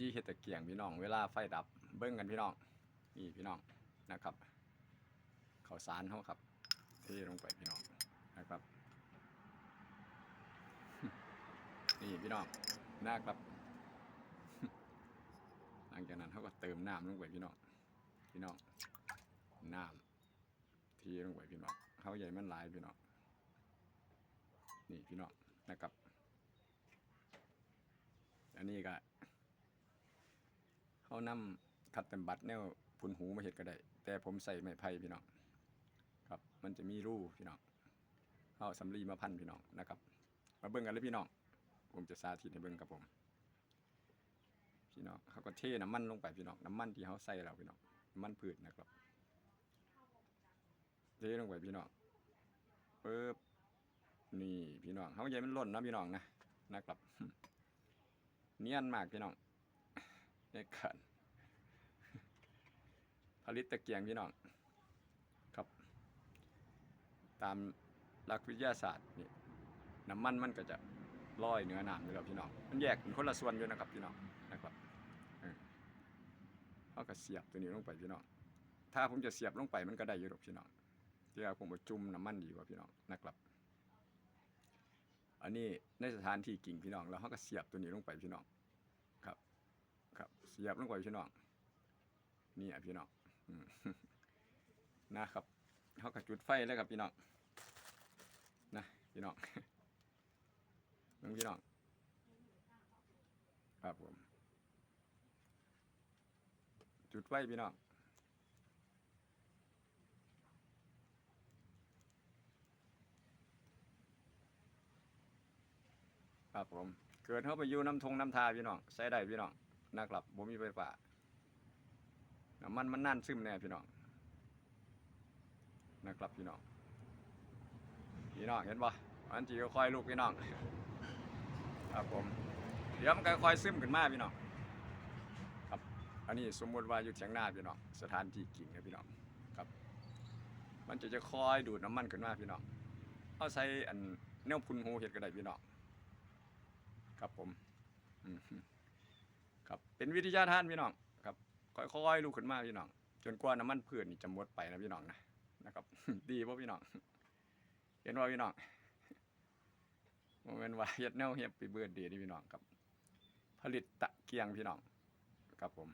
ธีเฮ็ดตะเกียงพี่น้อง เวลาไฟดับเบิ้งกันพี่น้องนี่พี่น้องนะครับข้าวสารเขาครับเทลงไปพี่น้องนะครับ นี่พี่น้องนะครับ หลังจากนั้นเขาก็เติมน้ำลงไปพี่น้องพี่น้องน้ำเทีลงไปพี่น้องเขาใหญ่มันหลายพี่น้องนี่พี่น้องนะครับ อันนี้ก็ เขานำคัดเต็มบัตรแนวพุนหูมาเห็ดก็ได้ แต่ผมใส่ไม้ไผ่พี่น้องครับ มันจะมีรูพี่น้องเขาเอาสำลีมาพันพี่น้องนะครับ มาเบิ่งกันเลยพี่น้อง ผมจะสาธิตให้เบิ่งครับผม พี่น้องเขาก็เทน้ำมันลงไปพี่น้องน้ำมันที่เขาใส่แล้วพี่น้องน้ำมันพืชนะครับ เทลงไปพี่น้องปึ๊บนี่พี่น้องเขาใหญ่มันหล่นนะพี่น้องนะนะครับ เนียนมากพี่น้อง ในการผลิตตะเกียงพี่น้องครับ ตามหลักวิทยาศาสตร์นี่น้ำมันมันก็จะลอยเหนือน้ำอยู่แล้วพี่น้องมันแยกเป็นคนละส่วนอยู่นะครับพี่น้องนะครับเขาก็เสียบตัวนี้ลงไปพี่น้องถ้าผมจะเสียบลงไปมันก็ได้อยู่หรอกพี่น้องที่ว่าผมมาจุ่มน้ำมันดีกว่าพี่น้องนะครับ อันนี้ในสถานที่กิ่งพี่น้องแล้วเขาก็เสียบตัวนี้ลงไปพี่น้อง สียบลงไปพี่น้องนี่อะพี่น้องนะครับเขาก็จุดไฟแล้วครับพี่น้องนะพี่น้องมึงพี่น้องครับผม จุดไฟพี่น้องครับผม เกิดเขาไปอยู่น้ำทงน้ำทาพี่น้องใช้ได้พี่น้อง นะครับผมมีไฟฟ้าน้ำมันมันนั่นซึมแน่พี่น้องนะครับพี่น้องพี่น้องเห็นปะอันจีก็คอยลูกพี่น้องครับผมเดี๋ยวมันก็คอยซึมขึ้นมาพี่น้องครับอันนี้สมมติว่าอยู่เถียงนาพี่น้องสถานที่กิ่งนะพี่น้องครับ มันจะจะคอยดูดน้ำมันขึ้นมาพี่น้องเอาใส่อันแนวพุนหูเห็ดก็ได้พี่น้องครับผมอืม เป็นวิทยาทานพี่น้องครับค่อยๆลุกขึ้นมาพี่น้อง จนกว่าน้ำมันพืชนี่จะหมดไปนะพี่น้องนะนะครับ ดีป่ะพี่น้อง เห็นว่าพี่น้องโมเมนต์ว่าเฮ็ดแนวเฮ็ดปีเบิร์ดดีนี่พี่น้องครับ ผลิตตะเกียงพี่น้องครับผม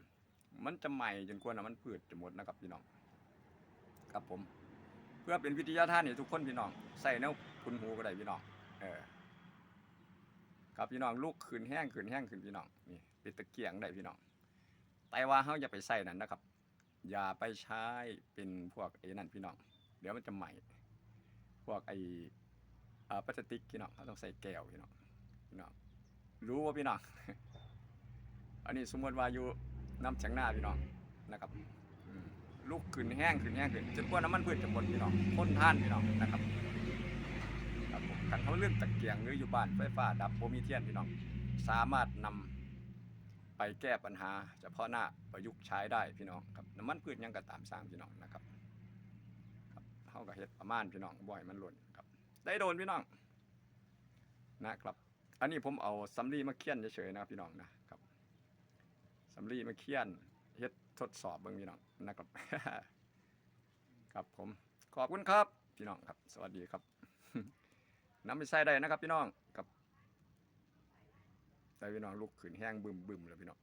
มันจะใหม่จนกว่าน้ำมันพืชจะหมดนะครับพี่น้อง ครับผม เพื่อเป็นวิทยาทานให้ทุกคนพี่น้อง ใส่แนวคุณหูก็ได้พี่น้อง เออครับพี่น้องลูกขืนแห้งขืนแห้งขืนพี่น้องนี่ เป็นตะเกียงได้พี่น้องแต่ว่าเขาอย่าไปใส่นั่นนะครับ อย่าไปใช้เป็นพวกไอ้นั่นพี่น้อง เดี๋ยวมันจะใหม่ พวกไอ้อพลาสติกพี่น้องเขาต้องใส่แก้วพี่น้องพี่น้องรู้ว่าพี่น้อง อันนี้สมมติว่าอยู่น้ำเฉียงหน้าพี่น้องนะครับลูกขืนแห้งขืนแห้งขืนจนกว่าน้ำมันพืชจะหมดพี่น้องพ่นท่านพี่น้องนะครับครับผมกันเขาเรื่องตะเกียงหรืออยู่บ้านไฟฟ้าดับโบมีเทียนพี่น้อง สามารถนำ ไปแก้ปัญหาเฉพาะหน้าประยุกต์ใช้ได้พี่น้องครับน้ำมันพืชยังก็ตามสร้างพี่น้องนะครับครับเขาก็เฮ็ดประมาณพี่น้องบ่อยมันหล่นครับ ได้โดนพี่น้องนะครับ อันนี้ผมเอาสำลีมาเคี่ยนเฉยๆนะครับพี่น้องนะครับสำลีมาเคี่ยนเฮ็ดทดสอบเบิ่งพี่น้องนะครับ ครับผมขอบคุณครับพี่น้องครับ สวัสดีครับน้ำไปใส่ได้นะครับพี่น้องครับ ใส่พี่น้องลุกขืนแห้งบึมบึมเลยพี่น้อง